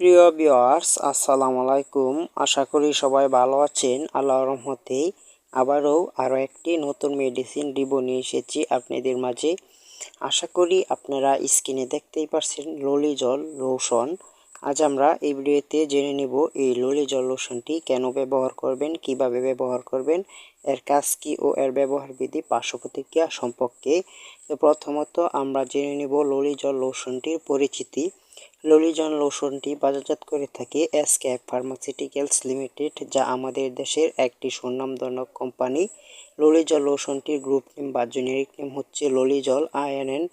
প্রিয় ভিউয়ার্স, আসসালামু আলাইকুম। আশা করি সবাই ভালো আছেন। আল্লাহর রহমতে আবারও আরও একটি নতুন মেডিসিন ডিবো নিয়ে এসেছি আপনাদের মাঝে। আশা করি আপনারা স্ক্রিনে দেখতেই পারছেন ললি জল লোশন আজ আমরা এই ভিডিওতে জেনে নেব এই ললি জল লোশনটি কেন ব্যবহার করবেন, কীভাবে ব্যবহার করবেন, এর কাজ কি ও এর ব্যবহার বিধি পার্শ্ব প্রতিক্রিয়া সম্পর্কে প্রথমত আমরা জেনে নেব ললি জল লোশনটির পরিচিতি। ললিজন লোশনটি বাজারজাত করে থাকে এসকেএফ ফার্মাসিউটিক্যালস লিমিটেড, যা আমাদের দেশের একটি সুনামধন্য কোম্পানি। ললিজল লোশনটির গ্রুপ নেম বা জেনেরিক নেম হচ্ছে ললিজল INN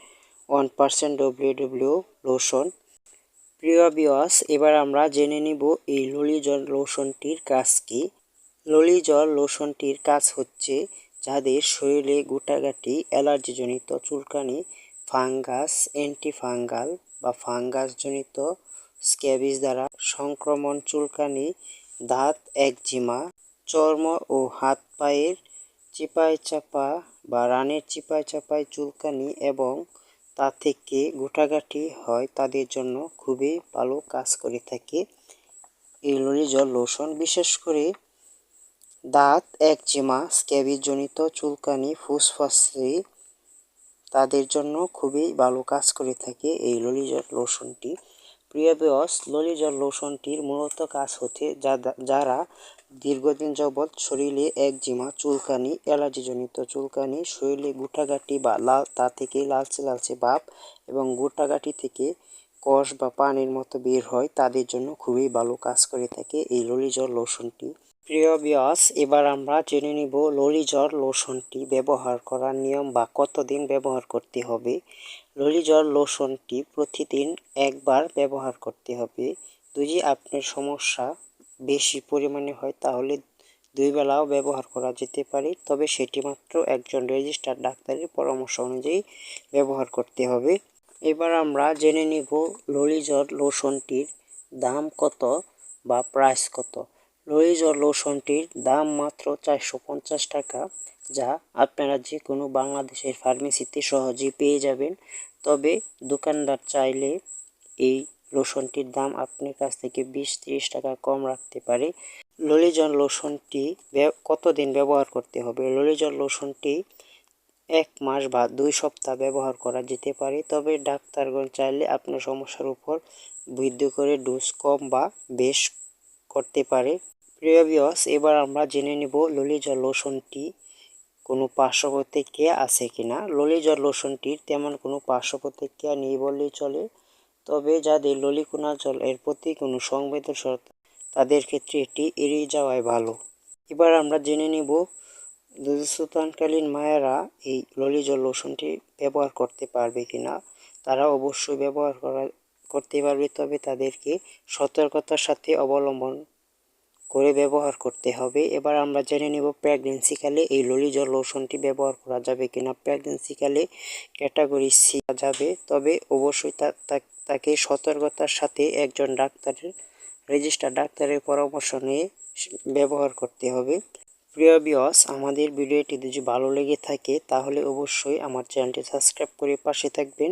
one percent W lotion. প্রিয় বিওয়াস এবার আমরা জেনে নিব এই ললিজল লোশনটির কাজ কি। ললিজল লোশনটির কাজ হচ্ছে যাদের শরীরে গোটাগাটি অ্যালার্জিজনিত চুলকানি ফাঙ্গাস অ্যান্টিফাঙ্গাল বা ফাঙ্গাসজনিত স্ক্যাবিজ দ্বারা সংক্রমণ চুলকানি, দাঁত একজিমা, চর্ম ও হাত পায়ের চিপায় চাপা বা রানের চিপায় চাপায় চুলকানি এবং তা থেকে গোটাগাটি হয়, তাদের জন্য খুবই ভালো কাজ করে থাকে। এই লরিজল লোশন, বিশেষ করে দাঁত একজিমা স্ক্যাবিজনিত চুলকানি, ফুসফাসি তাদের জন্য খুবই ভালো কাজ করে থাকে এই ললিজল লোশনটি। প্রিয় বেয়স ললিজল লোশনটির মূলত কাজ হচ্ছে যারা দীর্ঘদিন যাবৎ শরীরে একজিমা, চুলকানি, অ্যালার্জিজনিত চুলকানি, শরীরে গুটাগাটি বা লাল তা থেকে লালচে লালচে ভাব এবং গুটাগাটি থেকে কষ বা পানির মতো বের হয়, তাদের জন্য খুবই ভালো কাজ করে থাকে এই ললিজল লোশনটি। প্রিয় বিয়াস এবার আমরা জেনে নিব ললিজল লোশনটি ব্যবহার করার নিয়ম বা কতদিন ব্যবহার করতে হবে। ললিজল লোশনটি প্রতিদিন একবার ব্যবহার করতে হবে। যদি আপনার সমস্যা বেশি পরিমাণে হয়, তাহলে দুই বেলাও ব্যবহার করা যেতে পারে। তবে সেটি মাত্র একজন রেজিস্টার ডাক্তারের পরামর্শ অনুযায়ী ব্যবহার করতে হবে। এবার আমরা জেনে নিব ললিজল লোশনটির দাম কত বা প্রাইস কত। লরিজর লোশনটির দাম মাত্র চারশো পঞ্চাশ টাকা, যা আপনারা যে কোনো বাংলাদেশের ফার্মেসিতে সহজেই পেয়ে যাবেন। তবে দোকানদার চাইলে এই লোশনটির দাম আপনার কাছ থেকে বিশ ত্রিশ টাকা কম রাখতে পারে। ললিজন লোশনটি কতদিন ব্যবহার করতে হবে? ললিজন লোশনটি এক মাস বা দুই সপ্তাহ ব্যবহার করা যেতে পারে, তবে ডাক্তারগণ চাইলে আপনার সমস্যার উপর বৃদ্ধি করে ডোজ কম বা বেশ করতে পারে। প্রিয় বিয়স এবার আমরা জেনে নিব ললিজল লোশনটি কোনো পার্শ্ব প্রতিক্রিয়া আছে কিনা। ললিজল লোশনটির তেমন কোনো পার্শ্ব প্রতিক্রিয়া নেই বললেই চলে। তবে যাদের ললিকুনা জল এর প্রতি কোনো সংবেদনশীলতা, তাদের ক্ষেত্রে এটি এড়িয়ে যাওয়াই ভালো। এবার আমরা জেনে নিব দুধস্থানকালীন মায়েরা এই ললি জল লোশনটি ব্যবহার করতে পারবে কিনা। তারা অবশ্যই ব্যবহার করা করতে পারবে, তবে তাদেরকে সতর্কতার সাথে অবলম্বন করে ব্যবহার করতে হবে। এবার আমরা জেনে নেব প্রেগনেন্সিকালে এই ললিজল লোশনটি ব্যবহার করা যাবে কিনা। প্রেগনেন্সিকালে ক্যাটাগরি সি যাবে, তবে অবশ্যই তাকে সতর্কতার সাথে একজন ডাক্তারের রেজিস্টার ডাক্তারের পরামর্শ নিয়ে ব্যবহার করতে হবে। প্রিয় বিয়স আমাদের ভিডিওটি যদি ভালো লেগে থাকে, তাহলে অবশ্যই আমার চ্যানেলটি সাবস্ক্রাইব করে পাশে থাকবেন।